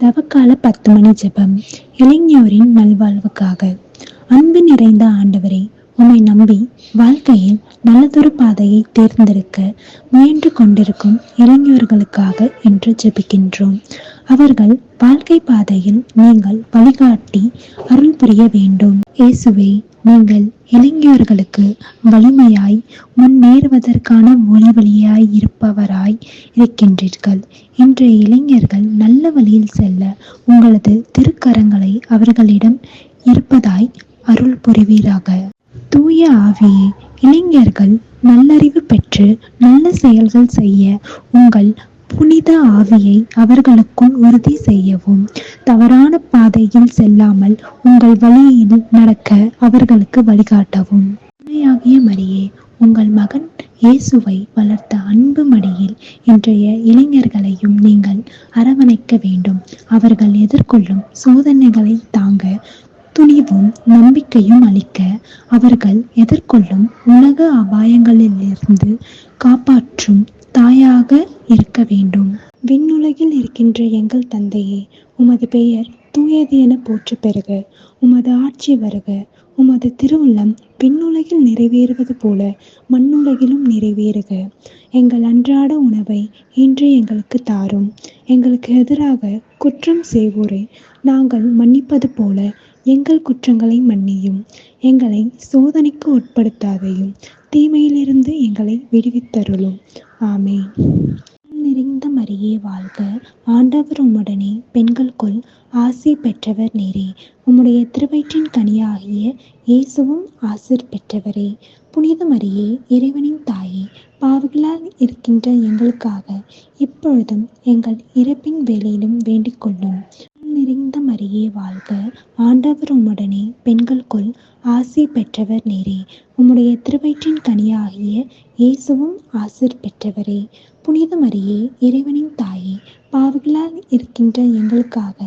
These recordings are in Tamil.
தவக்கால பத்து மணி ஜெபம். இளைஞரின் நல்வாழ்வுக்காக. அன்பு நிறைந்த ஆண்டவரே உம்மை நம்பி வாழ்க்கையில் நல்லதொரு பாதையை தேர்ந்தெடுக்க முயன்று கொண்டிருக்கும் இளைஞர்களுக்காக என்று ஜெபிக்கின்றோம். அவர்கள் வாழ்க்கை பாதையில் நீங்கள் வழிகாட்டி அருள் புரிய வேண்டும். இயேசுவே நீங்கள் இளைஞர்களுக்கு வலிமையாய் முன்னேறுவதற்கான ஒளி வழியாய் இருப்பவராய் இருக்கின்றீர்கள். இன்றைய இளைஞர்கள் நல்ல வழியில் செல்ல உங்களது திருக்கரங்களை அவர்களிடம் இருப்பதாய் அருள் புரிவீராக. தூய ஆவியே இளைஞர்கள் நல்லறிவு பெற்று நல்ல செயல்கள் செய்ய உங்கள் புனித ஆவியை அவர்களுக்குள் உறுதி செய்யவும். தவறான பாதையில் செல்லாமல் உங்கள் வழியில் நடக்க அவர்களுக்கு வழிகாட்டவும். உண்மையாகிய மரியே உங்கள் மகன் இயேசுவை வளர்த்த அன்பு மடியில் இன்றைய இளைஞர்களையும் நீங்கள் அரவணைக்க வேண்டும். அவர்கள் எதிர்கொள்ளும் சோதனைகளை தாங்க துணிவும் நம்பிக்கையும் அளிக்க அவர்கள் எதிர்கொள்ளும் உலக அபாயங்களிலிருந்து காப்பாற்றும் தாயாக இருக்க வேண்டும். விண்ணுலகில் இருக்கின்ற எங்கள் தந்தையே உமது பெயர் தூயது என போற்று பெறுக. உமது ஆட்சி வருக. உமது திருவுள்ளம் விண்ணுலகில் நிறைவேறுவது போல மண்ணுலகிலும் நிறைவேறுக. எங்கள் அன்றாட உணவை இன்று எங்களுக்கு தாரும். எங்களுக்கு எதிராக குற்றம் செய்வோரை நாங்கள் மன்னிப்பது போல எங்கள் குற்றங்களை மன்னியும் எங்களை சோதனைக்கு உட்படுத்தாதையும் தீமையிலிருந்து எங்களை விடுவித்தருளும். ஆமே நிறைந்த மரியே வாழ்க ஆண்டவர் உம்முடனே பெண்களுக்குள் ஆசி பெற்றவர் நேரே. உம்முடைய திருவயிற்றின் கனியாகிய இயேசுவும் ஆசிர் பெற்றவரே. புனித மரியே இறைவனின் தாயே பாவிகளால் இருக்கின்ற எங்களுக்காக இப்பொழுதும் எங்கள் இறப்பின் வேலையிலும் வேண்டிக் கொள்ளும் நிறைந்த மரியே வாழ்க. ஆண்டவர் உம்முடனே பெண்களுக்குள் ஆசி பெற்றவர் நீரே. உம்முடைய திருவயிற்றின் கனியாகிய இயேசுவும் ஆசிர் பெற்றவரே. புனித மரியே இறைவனின் தாயே பாவிகளால் இருக்கின்ற எங்களுக்காக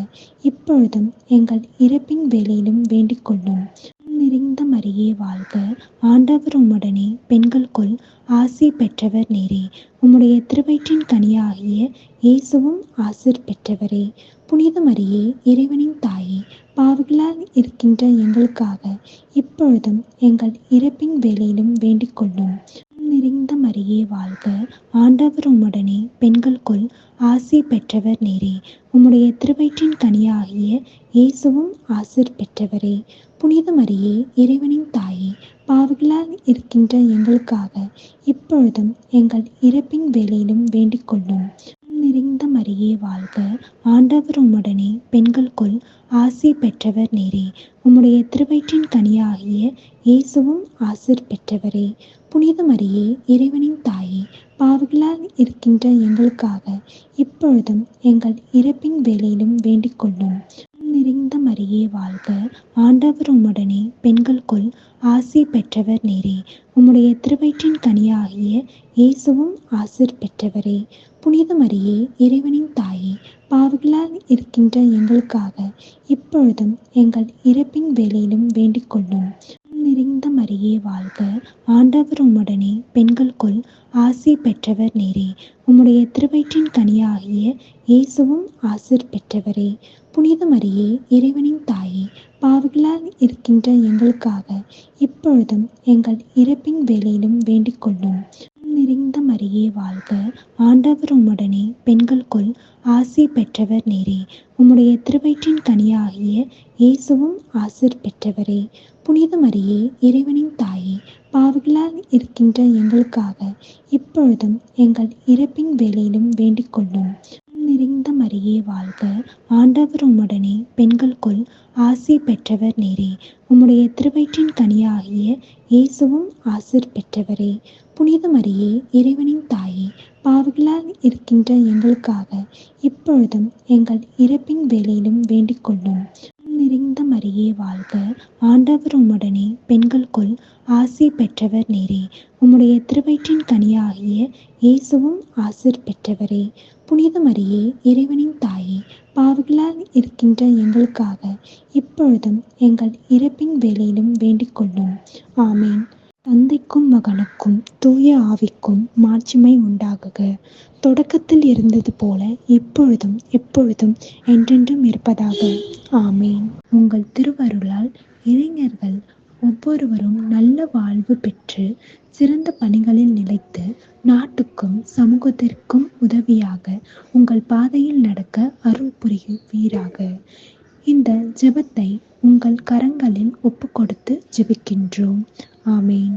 இப்பொழுதும் எங்கள் இறப்பின் வேலையிலும் வேண்டிக் கொள்ளும் நிறைந்த மரியே வாழ்க. ஆண்டவர் உம்முடனே பெண்களுக்குள் ஆசி பெற்றவர் நேரே. உம்முடைய திருவயிற்றின் கனியாகிய இயேசுவும் ஆசிர் பெற்றவரே. புனித மரியே இறைவனின் தாய். பாவிகளால் இருக்கின்ற எங்களுக்காக இப்பொழுதும் எங்கள் இறப்பின் வேலையிலும் வேண்டிக் கொள்ளும் நிறைந்த மரியே வாழ்க. ஆண்டவர் உம்முடனே பெண்களுக்குள் ஆசி பெற்றவர் நேரே. உம்முடைய திருவயிற்றின் கனியாகிய இயேசுவும் ஆசிர் பெற்றவரே. புனித மரியே இறைவனின் தாயே பாவிகளால் இருக்கின்ற எங்களுக்காக இப்பொழுதும் எங்கள் இறப்பின் வேலையிலும் வேண்டிக் கொள்ளும் நிறைந்த மரியே வாழ்க. ஆண்டவர் உம்முடனே பெண்களுக்குள் ஆசி பெற்றவர் நேரே. உம்முடைய திருவயிற்றின் கனியாகிய இயேசுவும் ஆசிர் பெற்றவரே. புனித மரியே இறைவனின் தாயே பாவிகளால் இருக்கின்ற எங்களுக்காக இப்பொழுதும் எங்கள் இறப்பின் வேலையிலும் வேண்டிக் கொள்ளும் நிறைந்த மரியே வாழ்க. ஆண்டவர் உம்முடனே பெண்களுக்குள் ஆசி பெற்றவர் நேரே. உம்முடைய திருவயிற்றின் கனியாகிய இயேசுவும் ஆசிர் பெற்றவரே. புனித மரியே இறைவனின் தாயே பாவிகளால் இருக்கின்ற எங்களுக்காக இப்பொழுதும் எங்கள் இறப்பின் வேலையிலும் வேண்டிக் கொள்ளும் நிறைந்த மரியே வாழ்க. ஆண்டவர் உம்முடனே பெண்களுக்குள் ஆசி பெற்றவர் நேரே. உம்முடைய திருவயிற்றின் கனியாகிய இயேசுவும் ஆசிர் பெற்றவரே. புனித மரியே இறைவனின் தாயே பாவிகளால் இருக்கின்ற எங்களுக்காக இப்பொழுதும் எங்கள் இறப்பின் வேலையிலும் வேண்டிக் கொள்ளும் நிறைந்த மரியே வாழ்க. ஆண்டவர் உம்முடனே பெண்களுக்குள் ஆசி பெற்றவர் நேரே. உம்முடைய திருவயிற்றின் கனியாகிய இயேசுவும் ஆசிர் பெற்றவரே. புனித மரியே இறைவனின் தாயே பாவிகளால் இருக்கின்ற எங்களுக்காக இப்பொழுதும் எங்கள் இறப்பின் வேலையிலும் வேண்டிக் கொள்ளும் மரியே வாழ்க. ஆண்டவர் உம்முடனே பெண்களுக்குள் ஆசி பெற்றவர் நீரே. உம்முடைய திருவயிற்றின் கனியாகிய இயேசுவும் ஆசிர் பெற்றவரே. புனித மரியே இறைவனின் தாயே பாவிகளால் இருக்கின்ற எங்களுக்காக இப்பொழுதும் எங்கள் இறப்பின் வேலையிலும் வேண்டிக் கொள்ளும் நிறைந்த மரியே வாழ்க. ஆண்டவர் உம்முடனே பெண்களுக்குள் ஆசி பெற்றவர் நீரே. உம்முடைய திருவயிற்றின் கனியாகிய இயேசுவும் ஆசிர் பெற்றவரே. புனித மரியே இறைவனின் தாயே பாவிகளால் இருக்கின்ற எங்களுக்காக இப்பொழுதும் எங்கள் இறப்பின் வேலையிலும் வேண்டிக் கொள்ளும் ஆமேன். தந்தைக்கும் மகனுக்கும் தூய ஆவிக்கும் மாட்சிமை உண்டாகுக. தொடக்கத்தில் இருந்தது போல இப்பொழுதும் எப்பொழுதும் என்றென்றும் இருப்பதாக. ஆமேன். உங்கள் திருவருளால் இளைஞர்கள் ஒவ்வொருவரும் நல்ல வாழ்வு பெற்று சிறந்த பணிகளில் நிலைத்து நாட்டுக்கும் சமூகத்திற்கும் உதவியாக உங்கள் பாதையில் நடக்க அருள் புரிவீராக இந்த ஜெபத்தை உங்கள் கரங்களில் ஒப்புக்கொடுத்து ஜெபிக்கின்றோம். ஆமேன்.